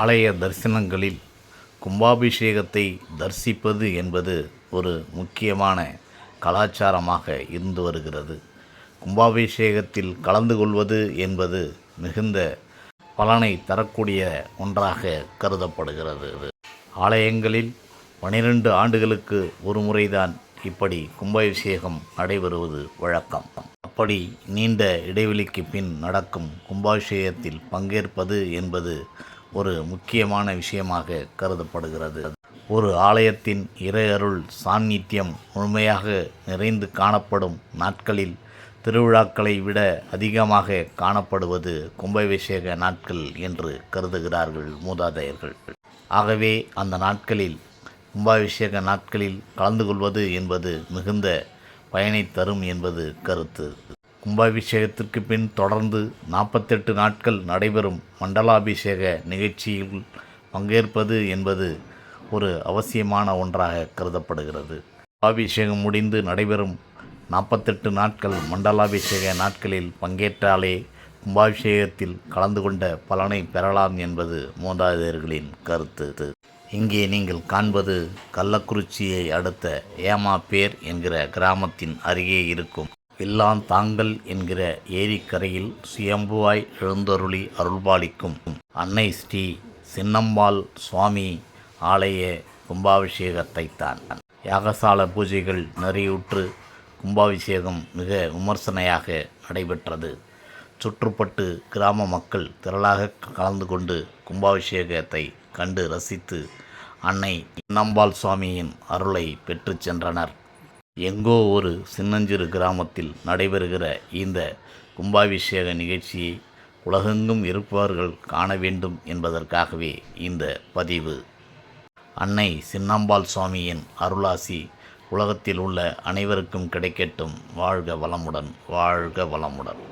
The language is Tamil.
ஆலய தரிசனங்களில் கும்பாபிஷேகத்தை தரிசிப்பது என்பது ஒரு முக்கியமான கலாச்சாரமாக இருந்து வருகிறது. கும்பாபிஷேகத்தில் கலந்து கொள்வது என்பது மிகுந்த பலனை தரக்கூடிய ஒன்றாக கருதப்படுகிறது. ஆலயங்களில் பனிரெண்டு ஆண்டுகளுக்கு ஒரு முறைதான் இப்படி கும்பாபிஷேகம் நடைபெறுவது வழக்கம். அப்படி நீண்ட இடைவெளிக்கு பின் நடக்கும் கும்பாபிஷேகத்தில் பங்கேற்பது என்பது ஒரு முக்கியமான விஷயமாக கருதப்படுகிறது. ஒரு ஆலயத்தின் இறையருள் சாநித்தியம் முழுமையாக நிறைந்து காணப்படும் நாட்களில் திருவிழாக்களை விட அதிகமாக காணப்படுவது கும்பாபிஷேக நாட்கள் என்று கருதுகிறார்கள் மூதாதையர்கள். ஆகவே அந்த நாட்களில் கும்பாபிஷேக நாட்களில் கலந்து கொள்வது என்பது மிகுந்த பயனை தரும் என்பது கருத்து. கும்பாபிஷேகத்திற்கு பின் தொடர்ந்து நாற்பத்தெட்டு நாட்கள் நடைபெறும் மண்டலாபிஷேக நிகழ்ச்சியில் பங்கேற்பது என்பது ஒரு அவசியமான ஒன்றாக கருதப்படுகிறது. கும்பாபிஷேகம் முடிந்து நடைபெறும் நாற்பத்தெட்டு நாட்கள் மண்டலாபிஷேக நாட்களில் பங்கேற்றாலே கும்பாபிஷேகத்தில் கலந்து கொண்ட பலனை பெறலாம் என்பது மூதாதையர்களின் கருத்து. இங்கே நீங்கள் காண்பது கள்ளக்குறிச்சியை அடுத்த ஏமாப்பேர் என்கிற கிராமத்தின் அருகே இருக்கும். எல்லாம் தாங்கள் என்கிற ஏரிக்கரையில் சுயம்புவாய் எழுந்தருளி அருள்பாலிக்கும். அன்னை ஸ்ரீ சின்னம்பாள் சுவாமி ஆலய கும்பாபிஷேகத்தை தான். யாகசால பூஜைகள் நிறைவுற்று கும்பாபிஷேகம் மிக விமர்சனையாக நடைபெற்றது. சுற்றுப்பட்டு கிராம மக்கள் திரளாக கலந்து கொண்டு கும்பாபிஷேகத்தை கண்டு ரசித்து அன்னை நம்பாள் சுவாமியின் அருளை பெற்றுச் சென்றனர். எங்கோ ஒரு சின்னஞ்சிறு கிராமத்தில் நடைபெறுகிற இந்த கும்பாபிஷேக நிகழ்ச்சியை உலகெங்கும் இருப்பவர்கள் காண வேண்டும் என்பதற்காகவே இந்த பதிவு. அன்னை சின்னம்பாள் சுவாமியின் அருளாசி உலகத்தில் உள்ள அனைவருக்கும் கிடைக்கட்டும். வாழ்க வளமுடன் வாழ்க வளமுடன்.